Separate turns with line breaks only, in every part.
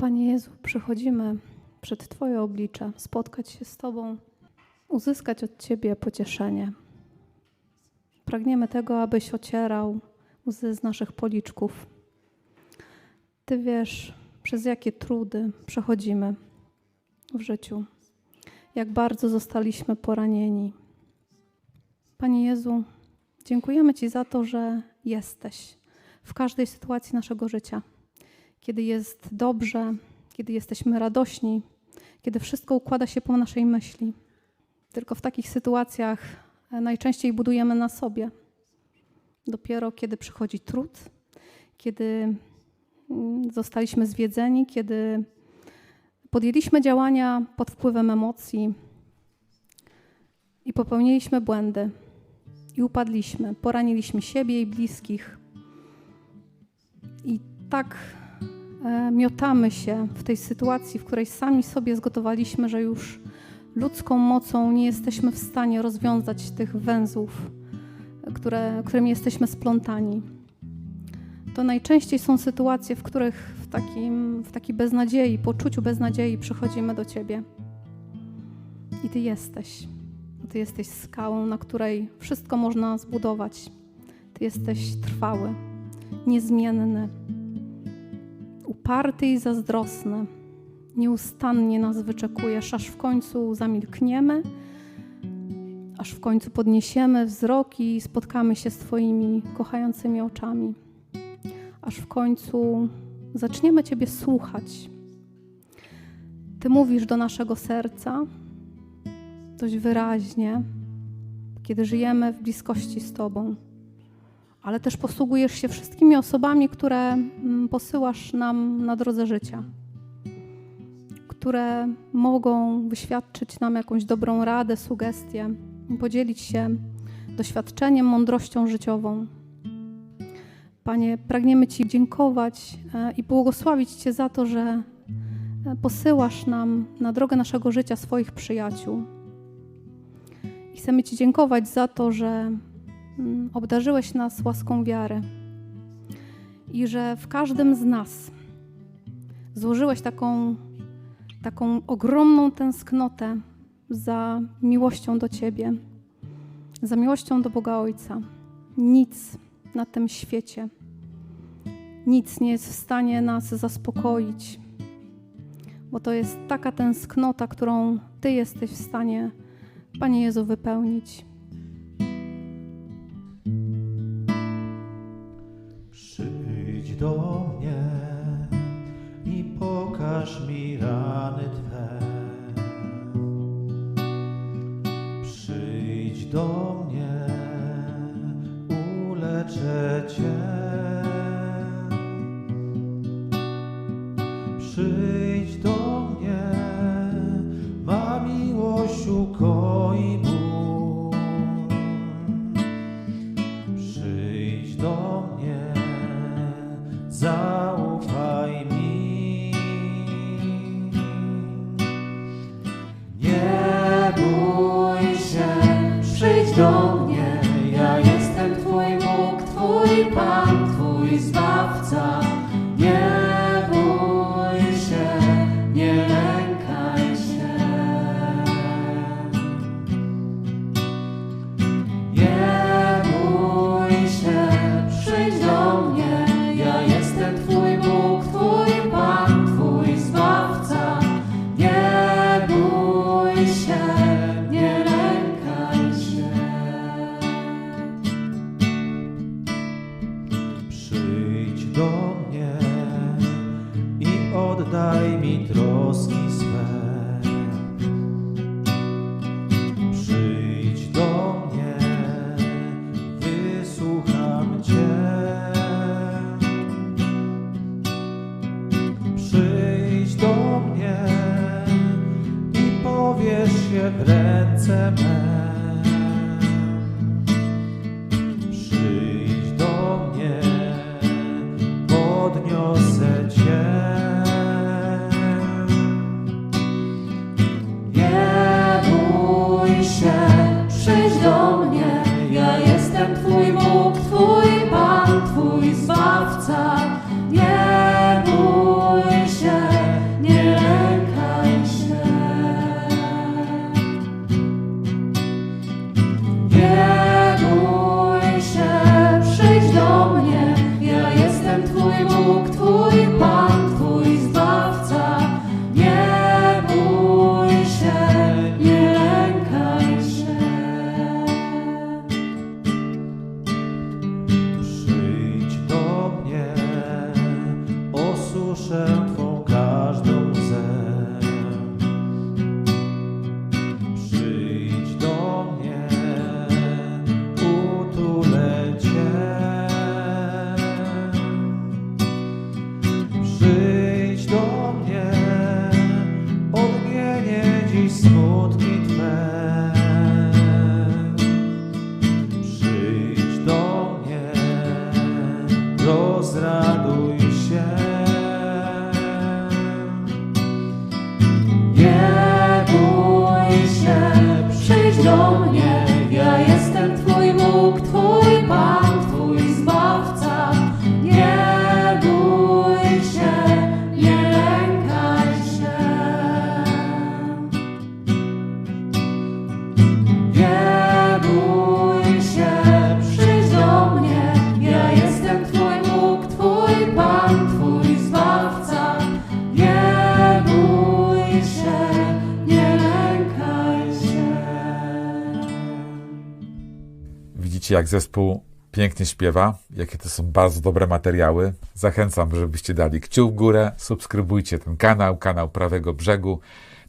Panie Jezu, przychodzimy przed Twoje oblicze, spotkać się z Tobą, uzyskać od Ciebie pocieszenie. Pragniemy tego, abyś ocierał łzy z naszych policzków. Ty wiesz, przez jakie trudy przechodzimy w życiu, jak bardzo zostaliśmy poranieni. Panie Jezu, dziękujemy Ci za to, że jesteś w każdej sytuacji naszego życia. Kiedy jest dobrze, kiedy jesteśmy radośni, kiedy wszystko układa się po naszej myśli. Tylko w takich sytuacjach e, najczęściej budujemy na sobie. Dopiero kiedy przychodzi trud, kiedy mm, zostaliśmy zwiedzeni, kiedy podjęliśmy działania pod wpływem emocji i popełniliśmy błędy i upadliśmy, poraniliśmy siebie i bliskich. I tak miotamy się w tej sytuacji, w której sami sobie zgotowaliśmy, że już ludzką mocą nie jesteśmy w stanie rozwiązać tych węzłów, które, którymi jesteśmy splątani. To najczęściej są sytuacje, w których w, takim, w takiej beznadziei, poczuciu beznadziei przychodzimy do Ciebie. I Ty jesteś. Ty jesteś skałą, na której wszystko można zbudować. Ty jesteś trwały, niezmienny, uparty i zazdrosny. Nieustannie nas wyczekujesz, aż w końcu zamilkniemy, aż w końcu podniesiemy wzrok i spotkamy się z Twoimi kochającymi oczami, aż w końcu zaczniemy Ciebie słuchać. Ty mówisz do naszego serca dość wyraźnie, kiedy żyjemy w bliskości z Tobą, ale też posługujesz się wszystkimi osobami, które mm, posyłasz nam na drodze życia które mogą wyświadczyć nam jakąś dobrą radę, sugestię, podzielić się doświadczeniem, mądrością życiową. Panie, pragniemy Ci dziękować e, i błogosławić Cię za to, że e, posyłasz nam na drogę naszego życia swoich przyjaciół. I chcemy Ci dziękować za to, że obdarzyłeś nas łaską wiary i że w każdym z nas złożyłeś taką taką ogromną tęsknotę za miłością do Ciebie, za miłością do Boga Ojca. Nic na tym świecie, nic nie jest w stanie nas zaspokoić, bo to jest taka tęsknota, którą Ty jesteś w stanie, Panie Jezu, wypełnić.
Przyjdź do mnie, ma miłość ukoi ból. Przyjdź do mnie, i powierz się w ręce me. myself. Bóg for.
Zobaczcie, jak zespół pięknie śpiewa, jakie to są bardzo dobre materiały. Zachęcam, żebyście dali kciuk w górę, subskrybujcie ten kanał, kanał Prawego Brzegu.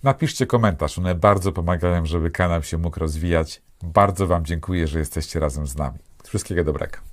Napiszcie komentarz, one bardzo pomagają, żeby kanał się mógł rozwijać. Bardzo Wam dziękuję, że jesteście razem z nami. Wszystkiego dobrego.